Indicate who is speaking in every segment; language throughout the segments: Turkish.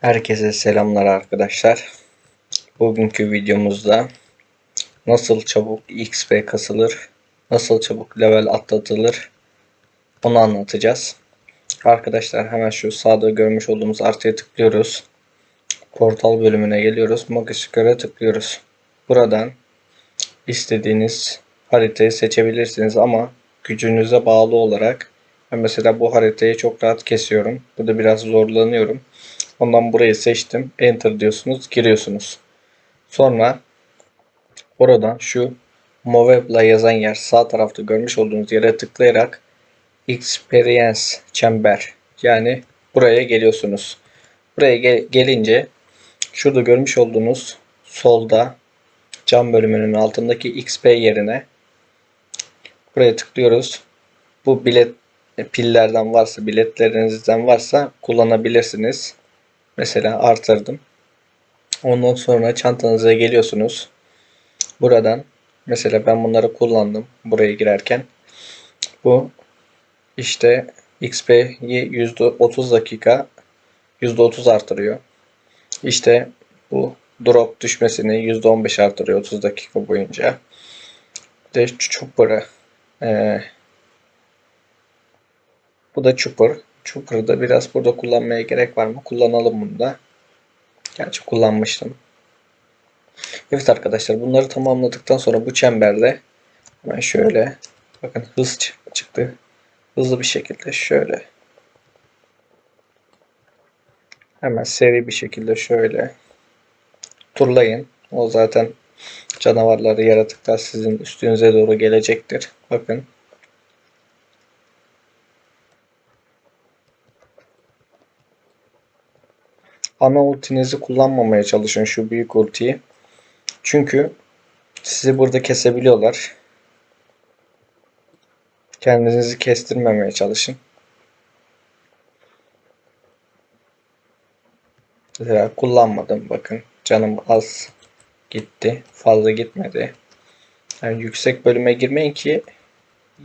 Speaker 1: Herkese selamlar arkadaşlar. Bugünkü videomuzda nasıl çabuk XP kasılır, nasıl çabuk level atlatılır onu anlatacağız. Arkadaşlar hemen şu sağda görmüş olduğumuz artıya tıklıyoruz. Portal bölümüne geliyoruz. Magiskör'e tıklıyoruz. Buradan istediğiniz haritayı seçebilirsiniz ama gücünüze bağlı olarak ben mesela bu haritayı çok rahat kesiyorum. Burada biraz zorlanıyorum. Ondan burayı seçtim. Enter diyorsunuz. Giriyorsunuz. Sonra oradan şu Movable'a yazan yer sağ tarafta görmüş olduğunuz yere tıklayarak Experience çember yani buraya geliyorsunuz. Buraya gel- gelince şurada görmüş olduğunuz solda cam bölümünün altındaki XP yerine buraya tıklıyoruz. Bu bilet pillerden varsa, biletlerinizden varsa kullanabilirsiniz. Mesela artırdım. Ondan sonra çantanıza geliyorsunuz. Buradan mesela ben bunları kullandım buraya girerken. Bu işte XP'yi %30 dakika %30 artırıyor. İşte bu drop düşmesini %15 artırıyor 30 dakika boyunca. Bir de Chopper'ı ee, bu da Chopper. Chopper'ı da biraz burada kullanmaya gerek var mı? Kullanalım bunu da. Gerçi kullanmıştım. Evet arkadaşlar bunları tamamladıktan sonra bu çemberde hemen şöyle bakın hız çı- çıktı. Hızlı bir şekilde şöyle hemen seri bir şekilde şöyle turlayın. O zaten canavarları, yaratıklar sizin üstünüze doğru gelecektir. Bakın ana ultinizi kullanmamaya çalışın şu büyük ultiyi. Çünkü sizi burada kesebiliyorlar. Kendinizi kestirmemeye çalışın. Mesela kullanmadım bakın. Canım az gitti. Fazla gitmedi. Yani yüksek bölüme girmeyin ki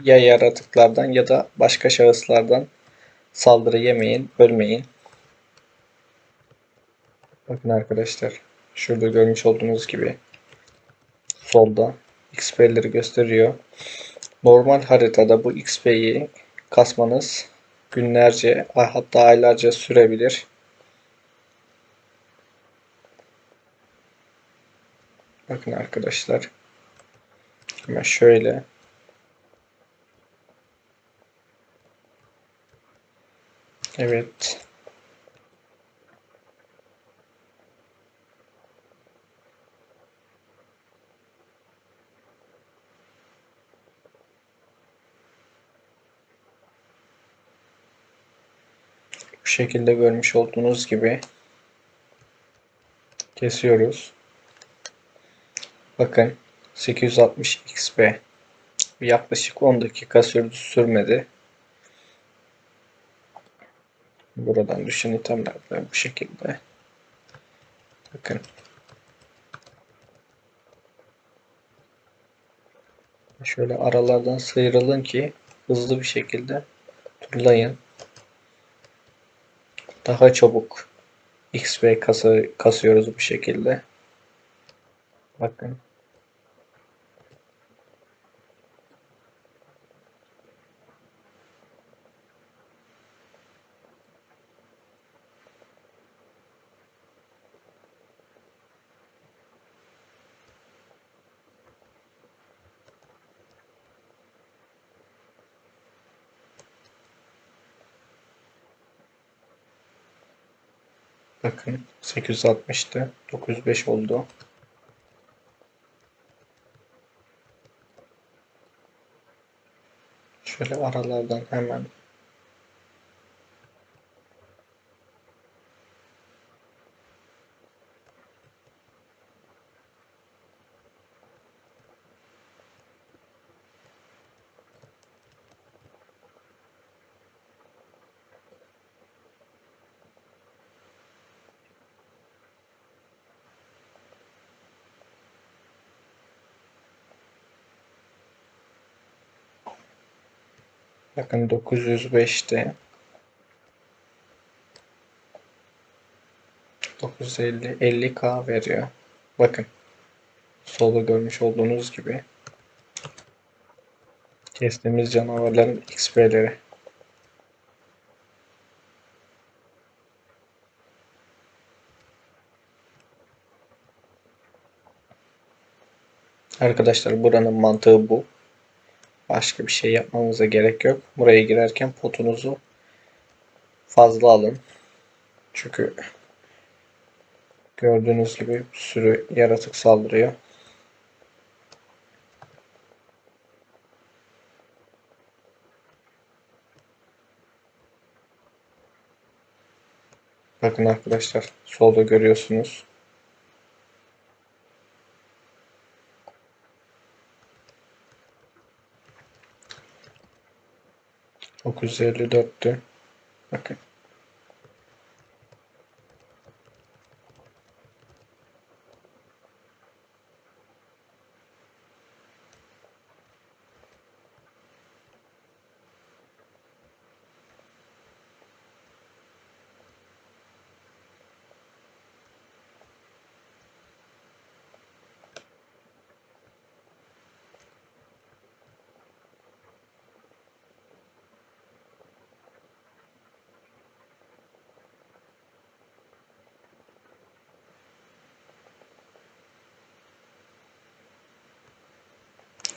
Speaker 1: ya yaratıklardan ya da başka şahıslardan saldırı yemeyin, ölmeyin. Bakın arkadaşlar. Şurada görmüş olduğunuz gibi solda XP'leri gösteriyor. Normal haritada bu XP'yi kasmanız günlerce hatta aylarca sürebilir. Bakın arkadaşlar. Hemen şöyle Evet. Bu şekilde görmüş olduğunuz gibi kesiyoruz. Bakın 860 XP yaklaşık 10 dakika sürdü sürmedi. Buradan düşen itemler de bu şekilde. Bakın. Şöyle aralardan sıyrılın ki hızlı bir şekilde turlayın. Daha çabuk XP kası, kasıyoruz bu şekilde. Bakın. Bakın 860'tı. 905 oldu. Şöyle aralardan hemen bakın 905'te 950 50k veriyor. Bakın. Solda görmüş olduğunuz gibi. Kestiğimiz canavarların XP'leri. Arkadaşlar buranın mantığı bu. Başka bir şey yapmamıza gerek yok. Buraya girerken potunuzu fazla alın. Çünkü gördüğünüz gibi bir sürü yaratık saldırıyor. Bakın arkadaşlar solda görüyorsunuz. o così 954. Okay.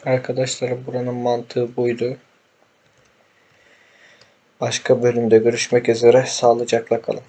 Speaker 1: Arkadaşlar buranın mantığı buydu. Başka bölümde görüşmek üzere. Sağlıcakla kalın.